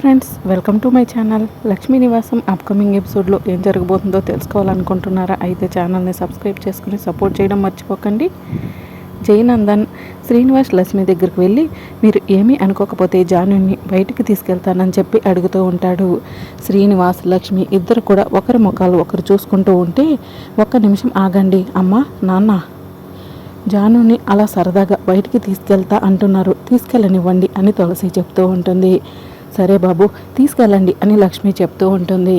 Friends welcome to my channel. Lakshmi Nivasam upcoming ఎపిసోడ్లో ఏం జరగబోతుందో తెలుసుకోవాలనుకుంటున్నారా? అయితే ఛానల్ని సబ్స్క్రైబ్ చేసుకుని సపోర్ట్ చేయడం మర్చిపోకండి. జయనందన్ శ్రీనివాస్ లక్ష్మి దగ్గరికి వెళ్ళి మీరు ఏమీ అనుకోకపోతే జానుని బయటికి తీసుకెళ్తానని చెప్పి అడుగుతూ ఉంటాడు. శ్రీనివాస్ లక్ష్మి ఇద్దరు కూడా ఒకరి ముఖాలు ఒకరు చూసుకుంటూ ఉంటే ఒక్క నిమిషం ఆగండి. అమ్మ నాన్న. జానుని అలా సరదాగా బయటికి తీసుకెళ్తా అంటున్నారు. తీసుకెళ్ళనివ్వండి అని తులసి చెప్తూ ఉంటుంది. సరే బాబు తీసుకెళ్ళండి అని లక్ష్మి చెప్తూ ఉంటుంది.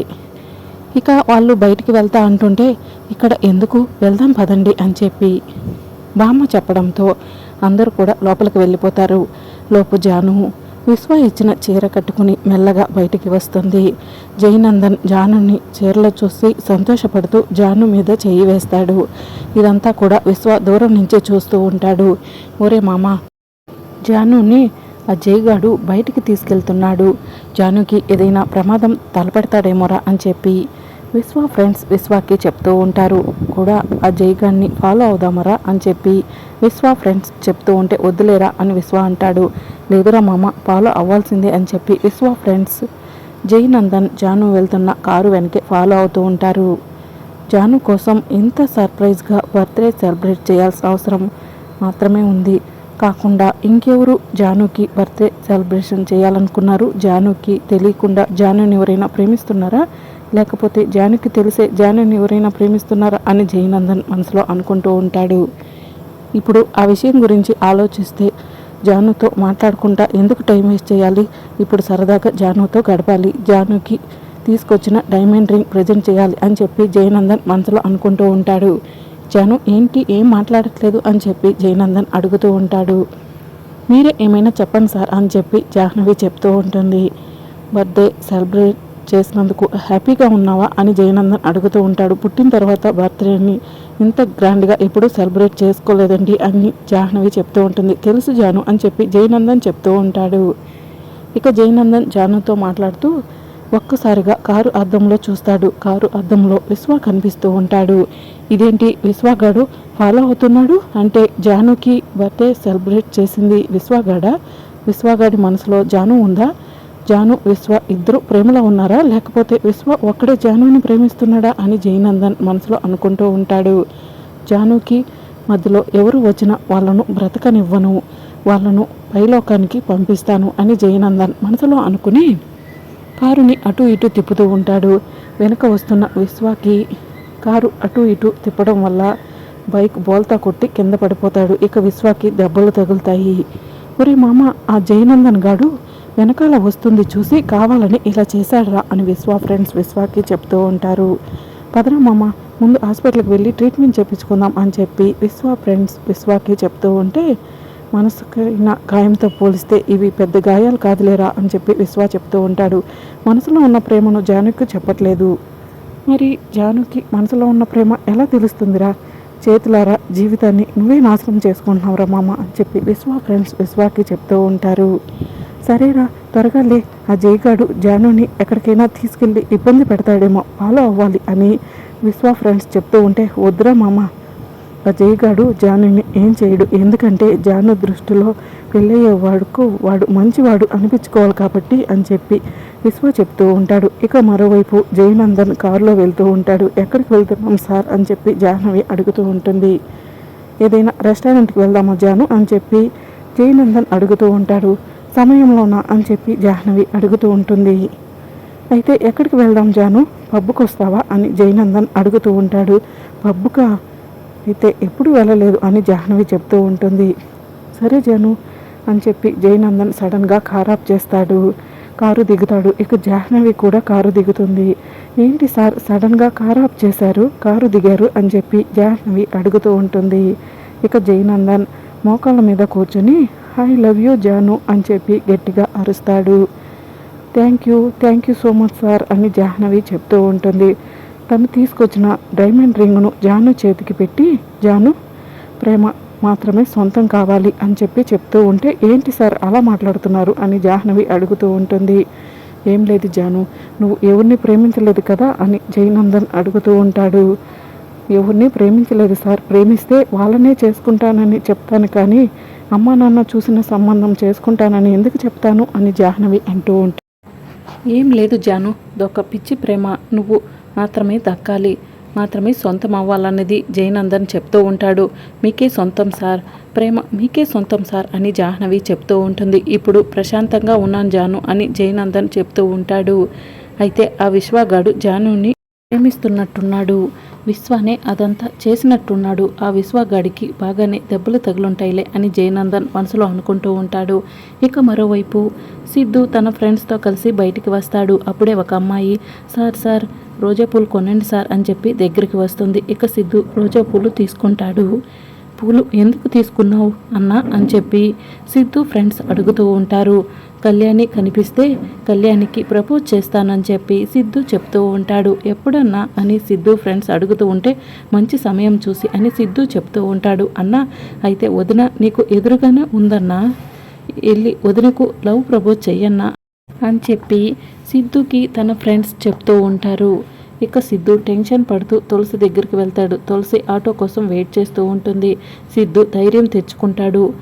ఇక వాళ్ళు బయటికి వెళ్తా అంటుంటే ఇక్కడ ఎందుకు? వెళ్దాం పదండి అని చెప్పి బామ్మ చెప్పడంతో అందరూ కూడా లోపలికి వెళ్ళిపోతారు. లోపు జాను విశ్వ ఇచ్చిన చీర కట్టుకుని మెల్లగా బయటికి వస్తుంది. జయనందన్ జానుని చీరలో చూసి సంతోషపడుతూ జాను మీద చేయి వేస్తాడు. ఇదంతా కూడా విశ్వ దూరం నుంచే చూస్తూ ఉంటాడు. ఒరే మామ జానుని ఆ జైగాడు బయటికి తీసుకెళ్తున్నాడు. జానుకి ఏదైనా ప్రమాదం తలపెడతాడేమోరా అని చెప్పి విశ్వ ఫ్రెండ్స్ విశ్వాకి చెప్తూ ఉంటారు. కూడా ఆ జయగాడిని ఫాలో అవుదామరా అని చెప్పి విశ్వ ఫ్రెండ్స్ చెప్తూ ఉంటే వద్దులేరా అని విశ్వ అంటాడు. లేదురా మామ ఫాలో అవ్వాల్సిందే అని చెప్పి విశ్వ ఫ్రెండ్స్ జయనందన్ జాను వెళ్తున్న కారు వెనకే ఫాలో అవుతూ ఉంటారు. జాను కోసం ఇంత సర్ప్రైజ్గా బర్త్డే సెలబ్రేట్ చేయాల్సిన అవసరం మాత్రమే ఉంది. కాకుండా ఇంకెవరు జానుకి బర్త్డే సెలబ్రేషన్ చేయాలనుకున్నారు జానుకి తెలియకుండా జానుని ఎవరైనా ప్రేమిస్తున్నారా? లేకపోతే జానుకి తెలిసే జానుని ఎవరైనా ప్రేమిస్తున్నారా అని జయనందన్ మనసులో అనుకుంటూ ఉంటాడు. ఇప్పుడు ఆ విషయం గురించి ఆలోచిస్తే జానుతో మాట్లాడుకుంటా ఎందుకు టైం వేస్ట్ చేయాలి? ఇప్పుడు సరదాగా జానుతో గడపాలి. జానుకి తీసుకొచ్చిన డైమండ్ రింగ్ ప్రజెంట్ చేయాలి అని చెప్పి జయనందన్ మనసులో అనుకుంటూ ఉంటాడు. జాను ఏంటి? ఏం మాట్లాడట్లేదు అని చెప్పి జయనందన్ అడుగుతూ ఉంటాడు. మీరే ఏమైనా చెప్పండి సార్ అని చెప్పి జాహ్నవి చెప్తూ ఉంటుంది. బర్త్డే సెలబ్రేట్ చేసినందుకు హ్యాపీగా ఉన్నావా అని జయనందన్ అడుగుతూ ఉంటాడు. పుట్టిన తర్వాత బర్త్డేని ఇంత గ్రాండ్గా ఎప్పుడూ సెలబ్రేట్ చేసుకోలేదండి అని జాహ్నవి చెప్తూ ఉంటుంది. తెలుసు జాను అని చెప్పి జయనందన్ చెప్తూ ఉంటాడు. ఇక జయనందన్ జానుతో మాట్లాడుతూ ఒక్కసారిగా కారు అద్దంలో చూస్తాడు. కారు అద్దంలో విశ్వ కనిపిస్తూ ఉంటాడు. ఇదేంటి? విశ్వగాడు ఫాలో అవుతున్నాడు? అంటే జానుకి బర్త్డే సెలబ్రేట్ చేసింది విశ్వగాడ? విశ్వగాడి మనసులో జాను ఉందా? జాను విశ్వ ఇద్దరు ప్రేమలో ఉన్నారా? లేకపోతే విశ్వ ఒక్కడే జానుని ప్రేమిస్తున్నాడా అని జయనందన్ మనసులో అనుకుంటూ ఉంటాడు. జానుకి మధ్యలో ఎవరు వచ్చినా వాళ్ళను బ్రతకనివ్వను. వాళ్ళను పైలోకానికి పంపిస్తాను అని జయనందన్ మనసులో అనుకుని కారుని అటు ఇటు తిప్పుతూ ఉంటాడు. వెనుక వస్తున్న విశ్వాకి కారు అటు ఇటు తిప్పడం వల్ల బైక్ బోల్తా కొట్టి కింద పడిపోతాడు. ఇక విశ్వాకి దెబ్బలు తగులుతాయి. ఒరే మామ ఆ జయనందన్ గాడు వెనకాల వస్తుంది చూసి కావాలని ఇలా చేశాడరా అని విశ్వ ఫ్రెండ్స్ విశ్వాకి చెప్తూ ఉంటారు. పదరా మామ ముందు హాస్పిటల్కి వెళ్ళి ట్రీట్మెంట్ చేయించుకుందాం అని చెప్పి విశ్వ ఫ్రెండ్స్ విశ్వాకి చెప్తూ ఉంటే మనసుకైన గాయంతో పోలిస్తే ఇవి పెద్ద గాయాలు కాదులేరా అని చెప్పి విశ్వ చెప్తూ ఉంటాడు. మనసులో ఉన్న ప్రేమను జానుకి చెప్పట్లేదు. మరి జానుకి మనసులో ఉన్న ప్రేమ ఎలా తెలుస్తుందిరా? చేతులారా జీవితాన్ని నువ్వే నాశనం చేసుకుంటున్నావురా మామ అని చెప్పి విశ్వ ఫ్రెండ్స్ విశ్వాకి చెప్తూ ఉంటారు. సరేరా త్వరగా లే. ఆ జయగాడు జానుని ఎక్కడికైనా తీసుకెళ్ళి ఇబ్బంది పెడతాడేమో ఫాలో అవ్వాలి అని విశ్వ ఫ్రెండ్స్ చెప్తూ ఉంటే వద్దురా మామ. అజయ్గాడు జానుని ఏం చేయడు. ఎందుకంటే జాను దృష్టిలో పెళ్ళయ్యే వాడుకు వాడు మంచివాడు అనిపించుకోవాలి కాబట్టి అని చెప్పి విశ్వ చెప్తూ ఉంటాడు. ఇక మరోవైపు జయనందన్ కారులో వెళ్తూ ఉంటాడు. ఎక్కడికి వెళ్తున్నాం సార్? అని చెప్పి జాహ్నవి అడుగుతూ ఉంటుంది. ఏదైనా రెస్టారెంట్కి వెళ్దామా జాను? అని చెప్పి జయనందన్ అడుగుతూ ఉంటాడు. సమయంలోనా? అని చెప్పి జాహ్నవి అడుగుతూ ఉంటుంది. అయితే ఎక్కడికి వెళ్దాం జాను? పబ్బుకు వస్తావా అని జయనందన్ అడుగుతూ ఉంటాడు. పబ్బుకా? అయితే ఎప్పుడు వెళ్ళలేదు అని జాహ్నవి చెప్తూ ఉంటుంది. సరే జను అని చెప్పి జయనందన్ సడన్గా కార్ ఆఫ్ చేస్తాడు. కారు దిగుతాడు. ఇక జాహ్నవి కూడా కారు దిగుతుంది. ఏంటి సార్ సడన్గా కార్ ఆఫ్ చేశారు? కారు దిగారు అని చెప్పి జాహ్నవి అడుగుతూ ఉంటుంది. ఇక జయనందన్ మోకాళ్ళ మీద కూర్చొని ఐ లవ్ యూ జాను అని చెప్పి గట్టిగా అరుస్తాడు. Thank you thank you so much sir అని జాహ్నవి చెప్తూ ఉంటుంది. తను తీసుకొచ్చిన డైమండ్ రింగ్ను జాను చేతికి పెట్టి జాను ప్రేమ మాత్రమే సొంతం కావాలి అని చెప్పి చెప్తూ ఉంటే ఏంటి సార్ అలా మాట్లాడుతున్నారు? అని జాహ్నవి అడుగుతూ ఉంటుంది. ఏం లేదు జాను నువ్వు ఎవరిని ప్రేమించలేదు కదా? అని జయనందన్ అడుగుతూ ఉంటాడు. ఎవరిని ప్రేమించలేదు సార్ ప్రేమిస్తే వాళ్ళనే చేసుకుంటానని చెప్తాను కానీ అమ్మా నాన్న చూసిన సంబంధం చేసుకుంటానని ఎందుకు చెప్తాను? అని జాహ్నవి అంటూ ఉంటాడు ఏం లేదు జాను ఇదొక పిచ్చి ప్రేమ నువ్వు మాత్రమే దక్కాలి. మాత్రమే సొంతం అవ్వాలన్నది జయనందన్ చెప్తూ ఉంటాడు. మీకే సొంతం సార్. ప్రేమ మీకే సొంతం సార్ అని జాహ్నవి చెప్తూ ఉంటుంది. ఇప్పుడు ప్రశాంతంగా ఉన్నాను జాను అని జయనందన్ చెప్తూ ఉంటాడు. అయితే ఆ విశ్వగాడు జానుని ప్రేమిస్తున్నట్టున్నాడు. విశ్వానే అదంతా చేసినట్టున్నాడు. ఆ విశ్వగాడికి బాగానే దెబ్బలు తగులుంటాయిలే అని జయనందన్ మనసులో అనుకుంటూ ఉంటాడు. ఇక మరోవైపు సిద్ధు తన ఫ్రెండ్స్తో కలిసి బయటికి వస్తాడు. అప్పుడే ఒక అమ్మాయి సార్ సార్ రోజా పూలు కొనండి సార్ అని చెప్పి దగ్గరికి వస్తుంది. ఇక సిద్ధు రోజా పూలు తీసుకుంటాడు. పూలు ఎందుకు తీసుకున్నావు అన్నా? అని చెప్పి సిద్ధు ఫ్రెండ్స్ అడుగుతూ ఉంటారు. కళ్యాణి కనిపిస్తే కళ్యాణికి ప్రపోజ్ చేస్తానని చెప్పి సిద్ధు చెప్తూ ఉంటాడు. ఎప్పుడన్నా? అని సిద్ధు ఫ్రెండ్స్ అడుగుతూ ఉంటే మంచి సమయం చూసి అని సిద్ధు చెప్తూ ఉంటాడు. అన్న అయితే వదిన నీకు ఎదురుగానే ఉందన్నా? వెళ్ళి వదినకు లవ్ ప్రపోజ్ చెయ్యన్నా? అని చెప్పి సిద్ధుకి తన ఫ్రెండ్స్ చెప్తూ ఉంటారు. ఇక సిద్ధు టెన్షన్ పడుతూ తులసి దగ్గరికి వెళ్తాడు. తులసి ఆటో కోసం వెయిట్ చేస్తూ ఉంటుంది. సిద్ధు ధైర్యం తెచ్చుకుంటాడు.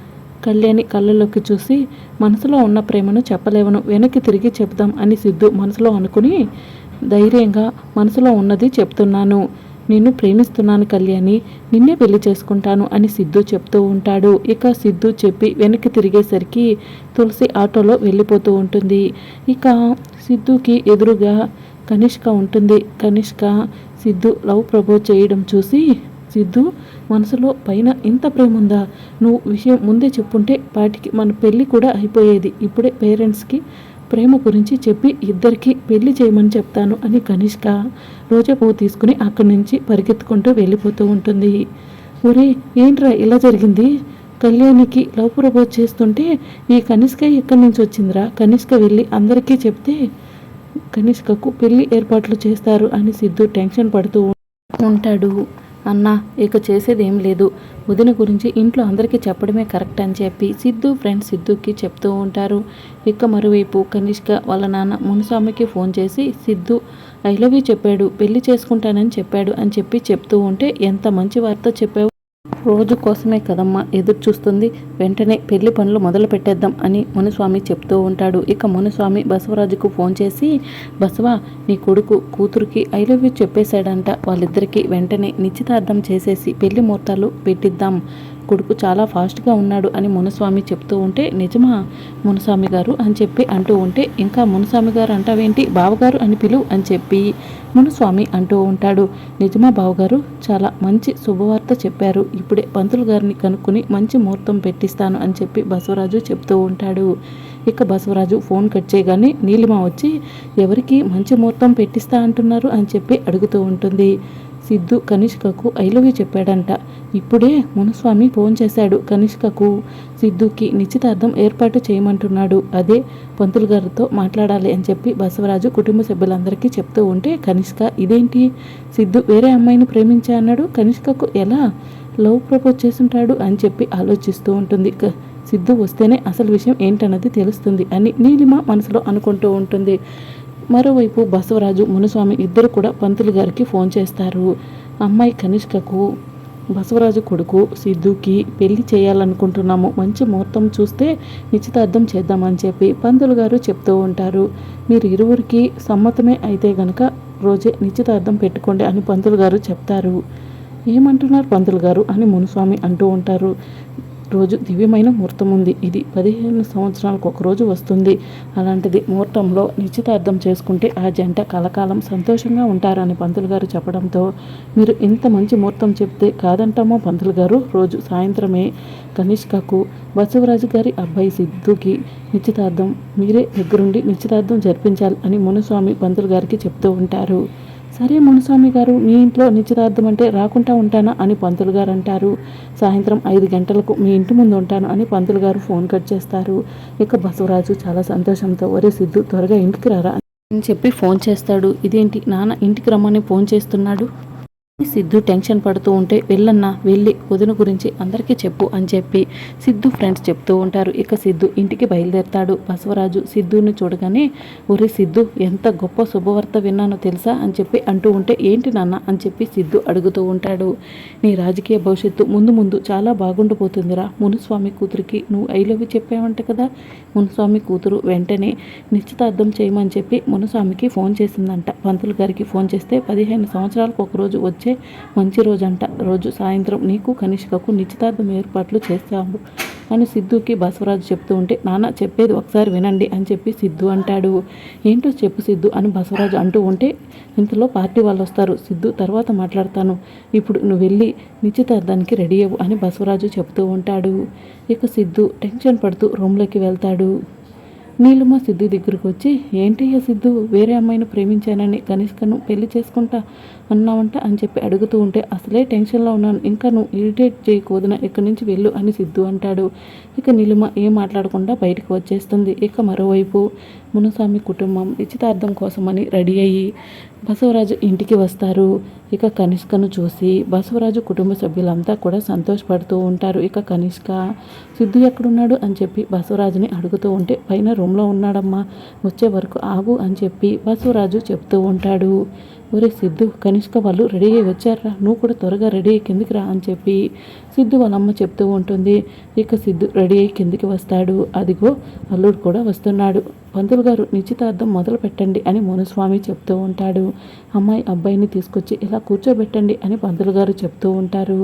కళ్యాణి కళ్ళలోకి చూసి మనసులో ఉన్న ప్రేమను చెప్పలేవను. వెనక్కి తిరిగి చెప్దాం అని సిద్ధు మనసులో అనుకుని ధైర్యంగా మనసులో ఉన్నది చెప్తున్నాను. నిన్ను ప్రేమిస్తున్నాను కళ్యాణి. నిన్నే పెళ్ళి చేసుకుంటాను అని సిద్ధు చెప్తూ ఉంటాడు. ఇక సిద్ధు చెప్పి వెనక్కి తిరిగేసరికి తులసి ఆటోలో వెళ్ళిపోతూ ఉంటుంది. ఇక సిద్ధుకి ఎదురుగా కనిష్క ఉంటుంది. కనిష్క సిద్ధు లవ్ ప్రపోజ్ చేయడం చూసి సిద్ధు మనసులో పైన ఇంత ప్రేమ ఉందా? నువ్వు విషయం ముందే చెప్పుంటే వాటికి మన పెళ్ళి కూడా అయిపోయేది. ఇప్పుడే పేరెంట్స్కి ప్రేమ గురించి చెప్పి ఇద్దరికి పెళ్ళి చేయమని చెప్తాను అని కనిష్క రోజా పువ్వు తీసుకుని అక్కడి నుంచి పరిగెత్తుకుంటూ వెళ్ళిపోతూ ఉంటుంది. ఒరే ఏంట్రా ఇలా జరిగింది? కళ్యాణికి లవ్ ప్రపోజ్ చేస్తుంటే ఈ కనిష్క ఎక్కడి నుంచి వచ్చిందిరా? కనిష్క వెళ్ళి అందరికీ చెప్తే కనిష్కకు పెళ్ళి ఏర్పాట్లు చేస్తారు అని సిద్ధు టెన్షన్ పడుతూ ఉంటాడు. అన్నా ఇక చేసేది ఏం లేదు. వదిన గురించి ఇంట్లో అందరికీ చెప్పడమే కరెక్ట్ అని చెప్పి సిద్ధు ఫ్రెండ్స్ సిద్ధుకి చెప్తూ ఉంటారు. ఇక మరోవైపు కనిష్క వాళ్ళ నాన్న మునుస్వామికి ఫోన్ చేసి సిద్ధు ఐ లవ్ యూ చెప్పాడు. పెళ్ళి చేసుకుంటానని చెప్పాడు అని చెప్పి చెప్తూ ఉంటే ఎంత మంచి వార్త చెప్పావు. రోజు కోసమే కదమ్మా ఎదురు చూస్తుంది. వెంటనే పెళ్ళి పనులు మొదలు పెట్టేద్దాం అని మునుస్వామి చెప్తూ ఉంటాడు. ఇక మునుస్వామి బసవరాజుకు ఫోన్ చేసి బసవా నీ కొడుకు కూతురికి ఐ లవ్ యూ చెప్పేశాడంట. వాళ్ళిద్దరికీ వెంటనే నిశ్చితార్థం చేసేసి పెళ్ళి ముహూర్తాలు పెట్టిద్దాం. కొడుకు చాలా ఫాస్ట్గా ఉన్నాడు అని మునస్వామి చెప్తూ ఉంటే నిజమా మునస్వామి గారు? అని చెప్పి అంటూ ఉంటే ఇంకా మునస్వామి గారు అంటావేంటి? బావగారు అని పిలువు అని చెప్పి మునుస్వామి అంటూ ఉంటాడు. నిజమా బావగారు? చాలా మంచి శుభవార్త చెప్పారు. ఇప్పుడే పంతులు గారిని కనుక్కొని మంచి ముహూర్తం పెట్టిస్తాను అని చెప్పి బసవరాజు చెప్తూ ఉంటాడు. ఇక బసవరాజు ఫోన్ కట్ చేయగానే నీలిమ వచ్చి ఎవరికి మంచి ముహూర్తం పెట్టిస్తా అంటున్నారు? అని చెప్పి అడుగుతూ ఉంటుంది. సిద్ధు కనిష్కకు ఐలవి చెప్పాడంట. ఇప్పుడే మునుస్వామి ఫోన్ చేశాడు కనిష్కకు. సిద్ధుకి నిశ్చితార్థం ఏర్పాటు చేయమంటున్నాడు. అదే పంతులు గారితో మాట్లాడాలి అని చెప్పి బసవరాజు కుటుంబ సభ్యులందరికీ చెప్తూ ఉంటే కనిష్క ఇదేంటి? సిద్ధు వేరే అమ్మాయిని ప్రేమించా? అన్నాడు. కనిష్కకు ఎలా? లవ్ ప్రపోజ్ చేస్తుంటాడు? అని చెప్పి ఆలోచిస్తూ ఉంటుంది. సిద్ధు వస్తేనే అసలు విషయం ఏంటన్నది తెలుస్తుంది అని నీలిమ మనసులో అనుకుంటూ ఉంటుంది. మరోవైపు బసవరాజు మునుస్వామి ఇద్దరు కూడా పంతులు గారికి ఫోన్ చేస్తారు. అమ్మాయి కనిష్కకు బసవరాజు కొడుకు సిద్ధుకి పెళ్ళి చేయాలనుకుంటున్నాము. మంచి ముహూర్తం చూస్తే నిశ్చితార్థం చేద్దామని చెప్పి పంతులు గారు చెప్తూ ఉంటారు. మీరు ఇరువురికి సమ్మతమే అయితే గనక రోజే నిశ్చితార్థం పెట్టుకోండి అని పంతులు గారు చెప్తారు. ఏమంటున్నారు పంతులు గారు అని మునుస్వామి అంటూ ఉంటారు. రోజు దివ్యమైన ముహూర్తం ఉంది. ఇది పదిహేను సంవత్సరాలకు ఒక రోజు వస్తుంది. అలాంటిది ముహూర్తంలో నిశ్చితార్థం చేసుకుంటే ఆ జంట కలకాలం సంతోషంగా ఉంటారని పంతులు గారు చెప్పడంతో మీరు ఇంత మంచి ముహూర్తం చెప్తే కాదంటామో పంతులు గారు. రోజు సాయంత్రమే కనిష్కకు బసవరాజు గారి అబ్బాయి సిద్ధుకి నిశ్చితార్థం మీరే దగ్గరుండి నిశ్చితార్థం జరిపించాలి అని మునుస్వామి పంతులు గారికి చెప్తూ ఉంటారు. సరే మునుస్వామి గారు మీ ఇంట్లో నిశ్చితార్థం అంటే రాకుండా ఉంటానా అని పంతులు గారు అంటారు. సాయంత్రం ఐదు గంటలకు మీ ఇంటి ముందు ఉంటాను అని పంతులు గారు ఫోన్ కట్ చేస్తారు. ఇక బసవరాజు చాలా సంతోషంతో ఒరే సిద్ధు త్వరగా ఇంటికి రారా అని చెప్పి ఫోన్ చేస్తాడు. ఇదేంటి నాన్న ఇంటికి రమ్మని ఫోన్ చేస్తున్నాడు? సిద్ధు టెన్షన్ పడుతూ ఉంటే వెళ్ళన్నా వెళ్ళి వదిన గురించి అందరికీ చెప్పు అని చెప్పి సిద్ధు ఫ్రెండ్స్ చెప్తూ ఉంటారు. ఇక సిద్ధు ఇంటికి బయలుదేరతాడు. బసవరాజు సిద్ధుని చూడగానే ఒరే సిద్ధు ఎంత గొప్ప శుభవార్త విన్నానో తెలుసా? అని చెప్పి అంటూ ఉంటే ఏంటి నాన్న? అని చెప్పి సిద్ధు అడుగుతూ ఉంటాడు. నీ రాజకీయ భవిష్యత్తు ముందు ముందు చాలా బాగుండిపోతుందిరా మునుస్వామి కూతురికి నువ్వు ఐ లవ్ చెప్పావంట కదా మునుస్వామి కూతురు వెంటనే నిశ్చితార్థం చేయమని చెప్పి మునుస్వామికి ఫోన్ చేసిందంట. పంతులు గారికి ఫోన్ చేస్తే పదిహేను సంవత్సరాలకు ఒకరోజు వచ్చే మంచి రోజంట. రోజు సాయంత్రం నీకు కనిష్కకు నిశ్చితార్థం ఏర్పాట్లు చేస్తాము. అని సిద్ధుకి బసవరాజు చెప్తూ ఉంటే నాన్న చెప్పేది ఒకసారి వినండి అని చెప్పి సిద్ధు అంటాడు. ఏంటో చెప్పు సిద్ధు అని బసవరాజు అంటూ ఉంటే ఇంతలో పార్టీ వాళ్ళు వస్తారు. సిద్ధు తర్వాత మాట్లాడతాను. ఇప్పుడు నువ్వు వెళ్ళి నిశ్చితార్థానికి రెడీ అవ్వు అని బసవరాజు చెప్తూ ఉంటాడు. ఇక సిద్ధు టెన్షన్ పడుతూ రూమ్లోకి వెళ్తాడు. నీలిమ సిద్ధు దగ్గరికి వచ్చి ఏంటయ్యా సిద్ధు వేరే అమ్మాయిని ప్రేమించానని కనిష్కను పెళ్ళి చేసుకుంటా అన్నావంట అని చెప్పి అడుగుతూ ఉంటే అసలే టెన్షన్లో ఉన్నాను ఇంకా నువ్వు ఇరిటేట్ చేయకూడదున ఇక్కడి నుంచి వెళ్ళు అని సిద్ధు అంటాడు. ఇక నీలిమ ఏం మాట్లాడకుండా బయటకు వచ్చేస్తుంది. ఇక మరోవైపు మునుస్వామి కుటుంబం నిశ్చితార్థం కోసమని రెడీ అయ్యి బసవరాజు ఇంటికి వస్తారు. ఇక కనిష్కను చూసి బసవరాజు కుటుంబ సభ్యులంతా కూడా సంతోషపడుతూ ఉంటారు. ఇక కనిష్క సిద్ధు ఎక్కడున్నాడు? అని చెప్పి బసవరాజుని అడుగుతూ ఉంటే పైన రూమ్లో ఉన్నాడమ్మా. వచ్చే వరకు ఆగు అని చెప్పి బసవరాజు చెప్తూ ఉంటాడు. ఒరే సిద్ధు కనిష్క వాళ్ళు రెడీ అయ్యి వచ్చారా నువ్వు కూడా త్వరగా రెడీ అయ్యి కిందికి రా అని చెప్పి సిద్ధు వాళ్ళ అమ్మ చెప్తూ ఉంటుంది. ఇక సిద్ధు రెడీ అయ్యి కిందికి వస్తాడు. అదిగో అల్లుడు కూడా వస్తున్నాడు. పంతులు గారు నిశ్చితార్థం మొదలు పెట్టండి అని మునుస్వామి చెప్తూ ఉంటాడు. అమ్మాయి అబ్బాయిని తీసుకొచ్చి ఇలా కూర్చోబెట్టండి అని పంతులు గారు చెప్తూ ఉంటారు.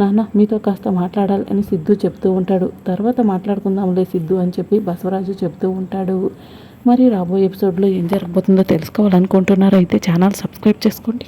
నాన్న మీతో కాస్త మాట్లాడాలి అని సిద్ధు చెప్తూ ఉంటాడు. తర్వాత మాట్లాడుకుందాంలే సిద్ధు అని చెప్పి బసవరాజు చెప్తూ ఉంటాడు. మరి రాబోయే ఎపిసోడ్లో ఏం జరగబోతుందో తెలుసుకోవాలనుకుంటున్నారైతే ఛానల్ సబ్స్క్రైబ్ చేసుకోండి.